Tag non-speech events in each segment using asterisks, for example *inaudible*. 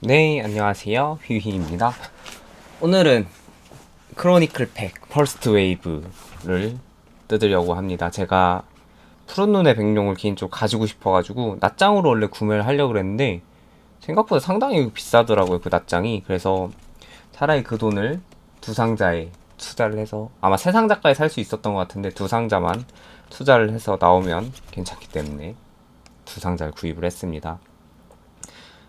네, 안녕하세요. 휘휘입니다. 오늘은 크로니클 팩 퍼스트 웨이브를 뜯으려고 합니다. 제가 푸른 눈의 백룡을 개인적으로 가지고 싶어가지고 낱장으로 원래 구매를 하려고 그랬는데 생각보다 상당히 비싸더라고요. 그 낱장이. 그래서 차라리 그 돈을 두 상자에 투자를 해서 아마 세 상자까지 살 수 있었던 것 같은데 두 상자만 투자를 해서 나오면 괜찮기 때문에 두 상자를 구입을 했습니다.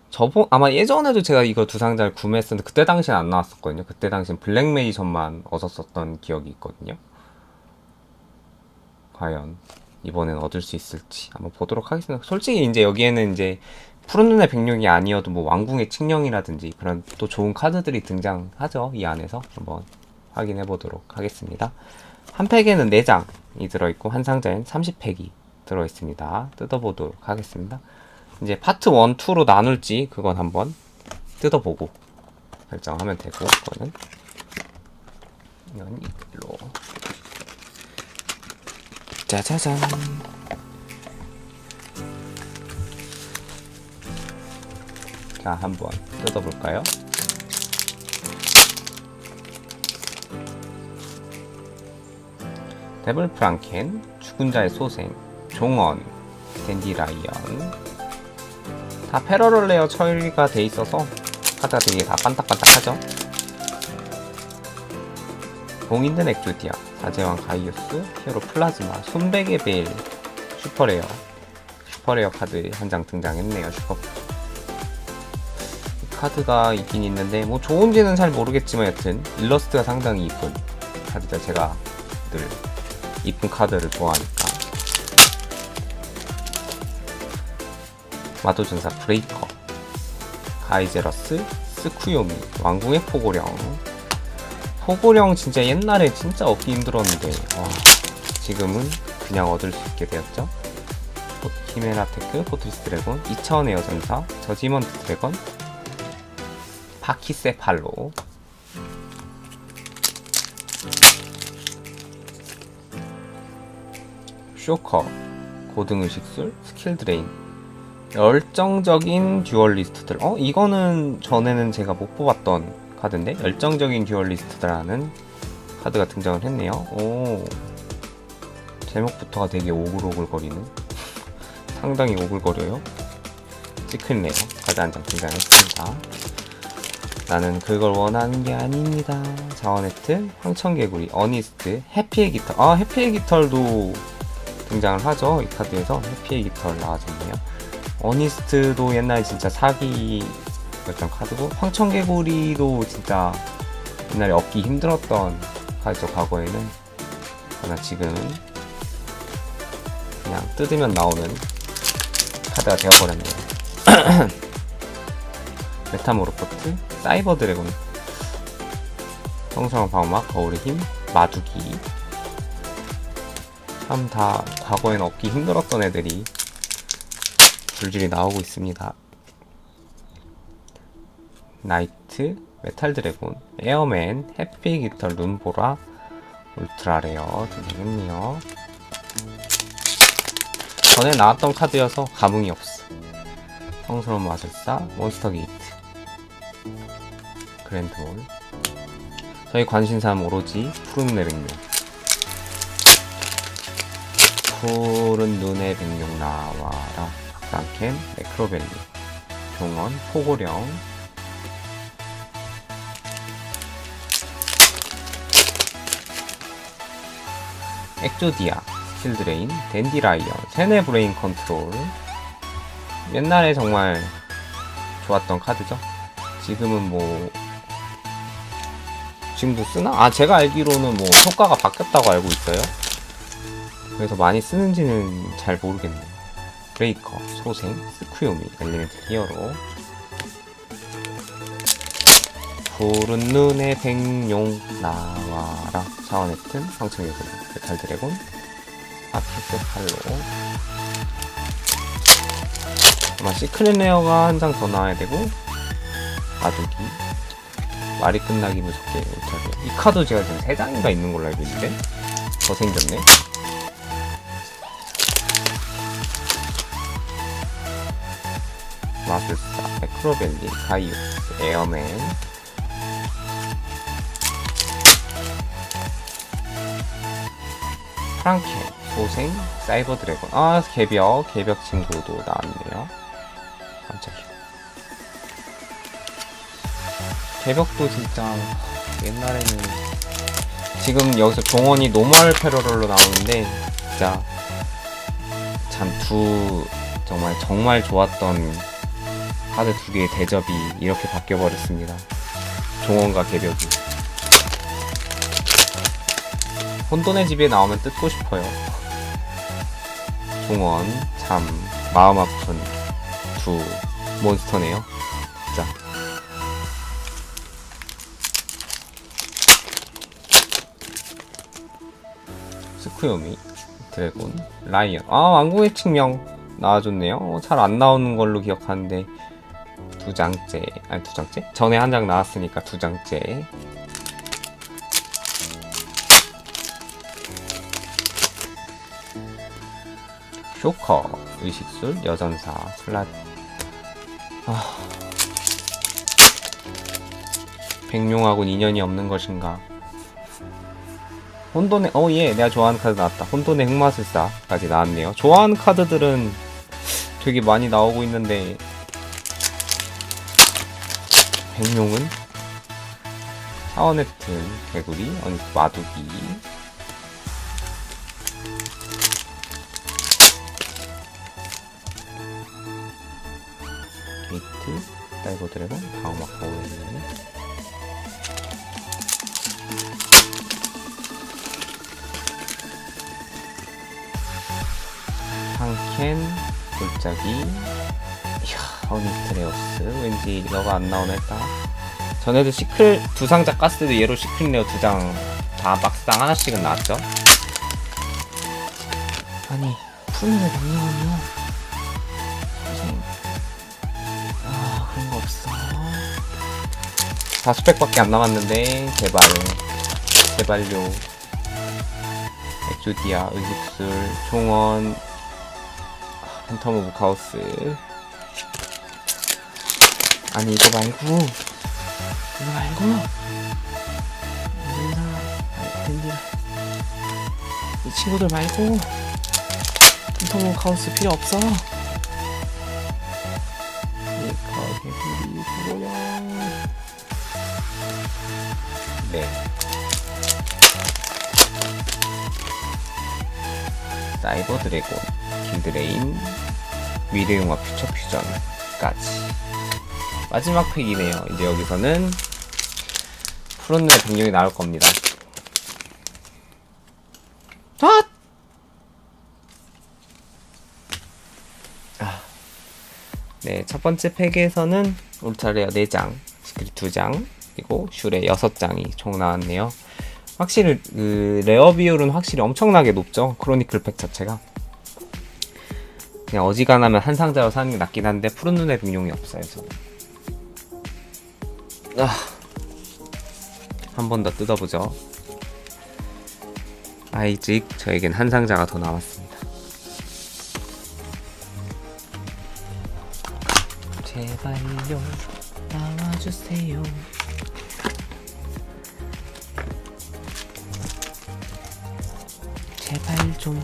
저번 아마 예전에도 제가 이거 두 상자를 구매했었는데 그때 당시엔 안 나왔었거든요. 그때 당시엔 블랙메이션만 얻었었던 기억이 있거든요. 과연 이번엔 얻을 수 있을지 한번 보도록 하겠습니다. 솔직히 이제 여기에는 이제 푸른 눈의 백룡이 아니어도 뭐 왕궁의 칙령이라든지 그런 또 좋은 카드들이 등장하죠. 이 안에서 한번 확인해 보도록 하겠습니다. 한 팩에는 4장이 들어있고 한 상자엔 30팩이 들어있습니다. 뜯어보도록 하겠습니다. 이제 파트 1, 2로 나눌지 그건 한번 뜯어보고 결정하면 되고 그거는. 이건 이걸로. 짜자잔. 자 한번 뜯어볼까요? 데블 프랑켄, 죽은 자의 소생, 종언, 댄디라이언, 다 패러럴 레어 처리가 돼 있어서 카드가 되게 다 반딱반딱하죠. 봉인된 엑조디아, 사제왕 가이오스, 히어로 플라즈마, 손베개 베일, 슈퍼레어, 슈퍼레어 카드 한 장 등장했네요. 슈퍼. 이 카드가 있긴 있는데 뭐 좋은지는 잘 모르겠지만 여튼 일러스트가 상당히 이쁜 카드죠. 제가 늘 이쁜 카드를 좋아하니까. 마도전사 브레이커 가이제러스 스쿠요미 왕궁의 포고령. 포고령 진짜 옛날에 진짜 얻기 힘들었는데 와, 지금은 그냥 얻을 수 있게 되었죠? 포- 히메라 테크 포트리스 드래곤 2000의 여전사 저지먼트 드래곤 파키세팔로. 쇼커 고등의식술 스킬 드레인 열정적인 듀얼리스트들. 어, 이거는 전에는 제가 못 뽑았던 카드인데 열정적인 듀얼리스트라는 카드가 등장을 했네요. 오, 제목부터가 되게 오글오글거리는. *laughs* 상당히 오글거려요. 시클네요. 카드 한 장 등장했습니다. 나는 그걸 원하는 게 아닙니다. 자원해트, 황천개구리, 어니스트, 해피의 깃털. 아, 해피의 깃털도 등장을 하죠. 이 카드에서 해피의 깃털 나와줬네요. 어니스트도 옛날에 진짜 사기였던 카드고 황천개구리도 진짜 옛날에 얻기 힘들었던 카드죠 과거에는. 그러나 지금은 그냥 뜯으면 나오는 카드가 되어버렸네요. *clears throat* 메타모르포트 사이버 드래곤 성성한 방어막 거울의 힘 마두기. 참 다 과거에는 얻기 힘들었던 애들이 줄줄이 나오고 있습니다. 나이트, 메탈 드래곤, 에어맨, 해피 깃털, 룬보라, 울트라 레어 등등했네요. 전에 나왔던 카드여서 감흥이 없어. 성스러운 마술사, 몬스터 게이트, 그랜드몰. 저희 관심사는 오로지 푸른 눈의 백룡. 푸른 눈의 백룡 나와라. 랑켄, 네크로벨리, 종원, 포고령, 엑조디아, 스킬드레인, 댄디라이언, 세네 브레인 컨트롤. 옛날에 정말 좋았던 카드죠? 지금은 뭐 지금도 쓰나? 아 제가 알기로는 뭐 효과가 바뀌었다고 알고 있어요. 그래서 많이 쓰는지는 잘 모르겠네요 브레이커, 소생, 스쿠요미, 엘리멘트 히어로. 푸른 눈의 백룡 나와라. 차원의튼 황청의 군 메탈 드래곤. 아피스 팔로. 아마 시크릿 레어가 한 장 더 나와야 되고 아두기. 말이 끝나기 무섭게 울타리 이 카드 제가 지금 3장인가 있는 걸로 알고 있는데 더 생겼네 마술사, 에크로벨리, 가이오스, 에어맨, 프랑켄, 소생, 사이버 드래곤. 아, 개벽, 개벽 친구도 나왔네요. 깜짝이야. 개벽도 진짜 옛날에는 지금 여기서 종원이 노멀 패러럴로 나오는데 진짜 참 두 정말 정말 좋았던 카드 두 개의 대접이 이렇게 바뀌어 버렸습니다. 종원과 개벽이. 혼돈의 집에 나오면 뜯고 싶어요. 종원 참 마음 아픈 두 몬스터네요. 진짜. 스쿠요미, 드래곤, 라이언. 아, 왕궁의 측명 나와줬네요. 잘 안 나오는 걸로 기억하는데 두 장째, 아니 두 장째? 전에 한 장 나왔으니까 두 장째. 쇼커, 의식술, 여전사, 슬라. 아. 백룡하고는 인연이 없는 것인가? 혼돈의 어예 내가 좋아하는 카드 나왔다 혼돈의 흑마술사까지 나왔네요 좋아하는 카드들은 되게 많이 나오고 있는데 백룡은 사원의튼 개구리 마두기. 게이트 딸고 드래곤 방어막 거울이 한캔 골짜기 어니스트레오스. 왠지 너가 안 나오네 했다. 전에도 시클 두 상자 때도 얘로 시클레어 두 장 다 박스당 하나씩은 나왔죠? 아니 명령은요 선생님 아 그런 거 없어. 다섯 팩밖에 안 남았는데 제발. 제발요. 엑조디아 의식술 종원 팬텀 오브 카오스 아니 이거 말고. 이거 말고. 사람 아니 댄디라 이 친구들 말고 오브 카오스 필요 없어. 개구리 그거야 네. 사이버 드래곤 길드레인 미래용화 퓨처 퓨전까지 마지막 팩이네요 이제 여기서는 푸른 눈의 백룡이 나올 겁니다 아! 아. 네, 첫 번째 팩에서는 울트라레어 4장, 시크릿 2장, 그리고 슈레 6장이 총 나왔네요. 확실히 그 레어 비율은 확실히 엄청나게 높죠. 크로니클 팩 자체가. 그냥 어지간하면 한 상자로 사는 게 낫긴 한데 푸른 눈의 등용이 없어요. 저는. 아. 한 번 더 뜯어보죠. 아이직 저에겐 한 상자가 더 남았습니다. 제발요 나와주세요. 제발 좀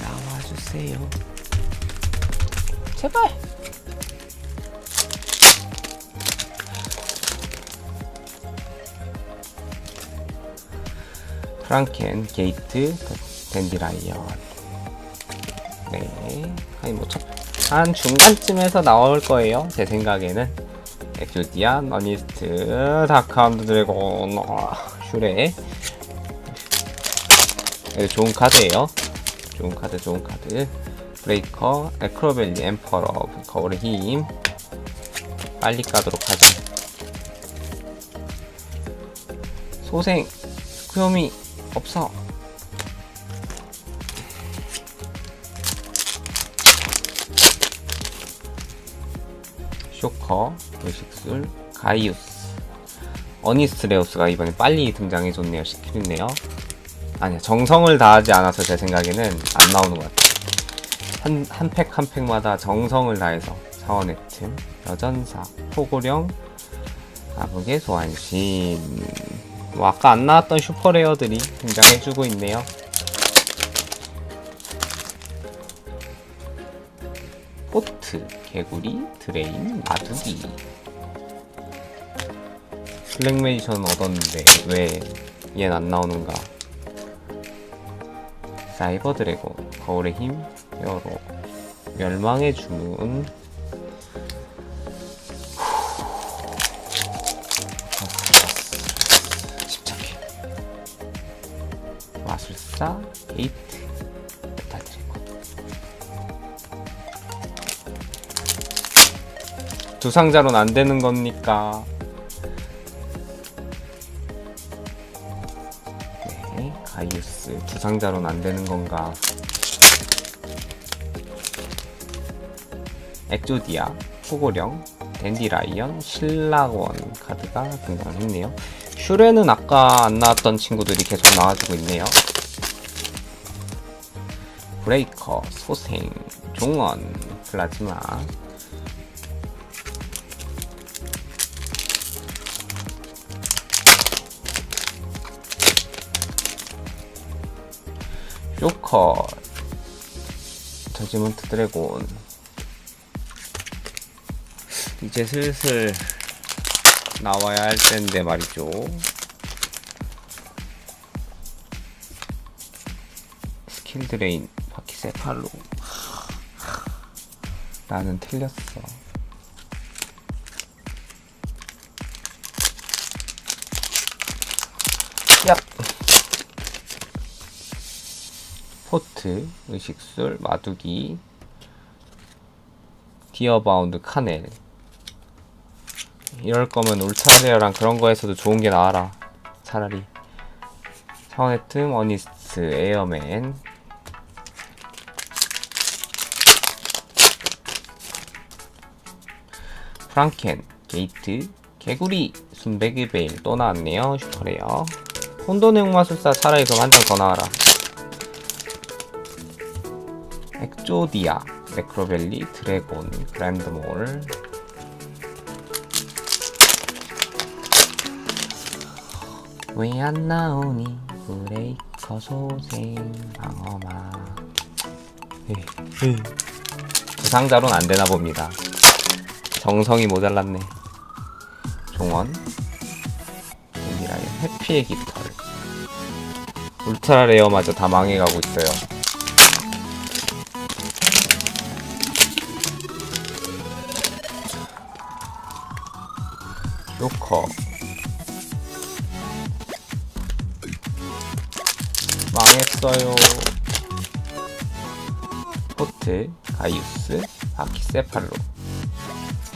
나와주세요. 제발. 프랑켄, 게이트, 댄디라이언. 네. 아니 뭐 첫, 한 중간쯤에서 나올 거예요. 제 생각에는. 엑조디안, 어니스트, 다크하운드 드래곤, 어, 슈레. 네, 좋은 카드예요. 좋은 카드, 좋은 카드. 브레이커, 에크로벨리, 엠퍼러, 거울의 힘. 빨리 까도록 하죠. 소생, 스쿠요미, 없어. 쇼커, 의식술, 가이우스. 어니스트레우스가 이번에 빨리 등장해줬네요. 시키네요. 아니야 정성을 다하지 않아서 제 생각에는 안 나오는 것 같아요 한 한 팩 한 팩마다 정성을 다해서 사원의 틈, 여전사, 포고령, 아무개 소환신. 뭐 아까 안 나왔던 슈퍼레어들이 등장해주고 있네요. 포트, 개구리, 드레인, 마두기. 블랙메이션 얻었는데 왜 얘는 안 나오는가? 사이버 드래곤, 거울의 힘, 여로, 멸망의 주문. 게이트, 메타 드래곤. 두 상자로는 안 되는 겁니까? 네, 가이우스 두 상자로는 안 되는 건가? 엑조디아, 후고령, 댄디라이언, 신라원 카드가 등장했네요. 슈레는 아까 안 나왔던 친구들이 계속 나와주고 있네요. 브레이커, 소생, 종원, 플라즈마, 쇼커, 저지먼트 드래곤. 이제 슬슬 나와야 할 텐데 말이죠. 스킬 드레인, 세팔로. 나는 틀렸어. 얍! 포트, 의식술, 마두기, 디어바운드, 카넬. 이럴 거면 울트라레어랑 그런 거에서도 좋은 게 나와라. 차라리. 틈, 어니스트, 에어맨. 프랑켄, 게이트, 개구리, 순백의 베일 또 나왔네요. 슈퍼레어. 혼돈의 흑마술사 차라리 그럼 한 장 더 나와라. 엑조디아, 네크로벨리, 드래곤, 그랜드몰, 왜 안 나오니 브레이커 소생 방어마 그 상자로는 안 되나 봅니다 정성이 모자랐네. 종원. 랜디라이언 해피의 깃털. 울트라 레어마저 다 망해가고 있어요. 조커. 망했어요. 포트, 가이우스, 바키세팔로,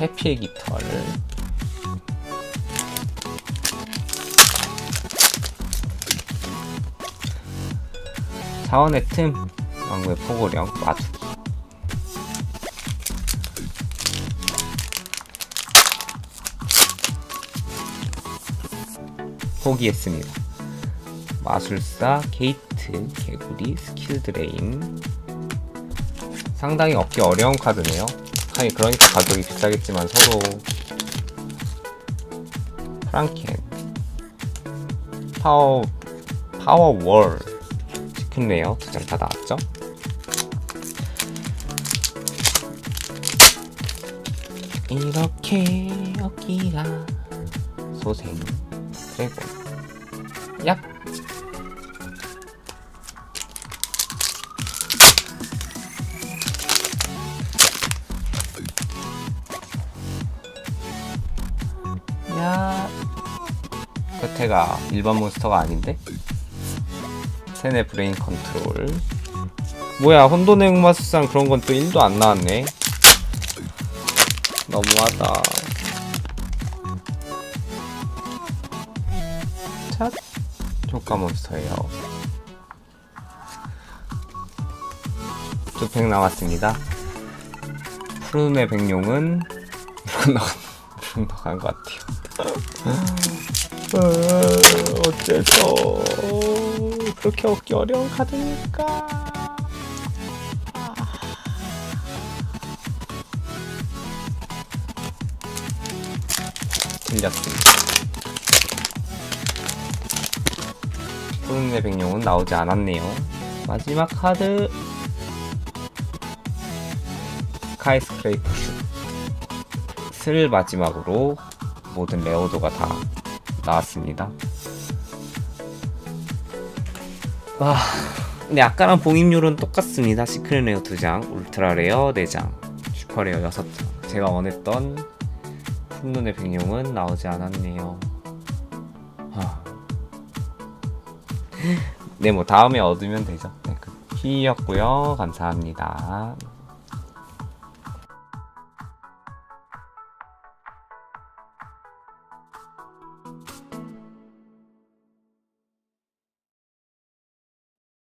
해피의 깃털, 사원의 틈, 왕국의 포고령, 마두기. 포기했습니다. 마술사, 게이트, 개구리, 스킬 드레인 상당히 얻기 어려운 카드네요 아니 그러니까 가격이 비싸겠지만 서로 프랑켄 파워 파워월 시큰네요. 두장 다 나왔죠? 이렇게 얻기가 소생. 드래곤 얍 끝에가 일반 몬스터가 아닌데? 세네 브레인 컨트롤. 뭐야 혼돈의 흑마술상 그런 건 또 1도 안 나왔네. 너무하다. 찻 효과 몬스터예요. 두팩 남았습니다. 푸른의 백룡은 물건 나간, 물건 나간 것 같아요 어, 어째서 그렇게 얻기 어려운 카드니까 틀렸습니다. 푸른의 백룡은 나오지 않았네요. 마지막 카드 스카이스크레이퍼 슛을 마지막으로 모든 레어도가 다 나왔습니다. 와, 근데 아까랑 봉입률은 똑같습니다. 시크릿 레어 2장, 울트라 레어 4장, 슈퍼 레어 6장. 제가 원했던 풋눈의 백룡은 나오지 않았네요. 하. 네, 뭐 다음에 얻으면 되죠. 네, 그 키였고요. 감사합니다.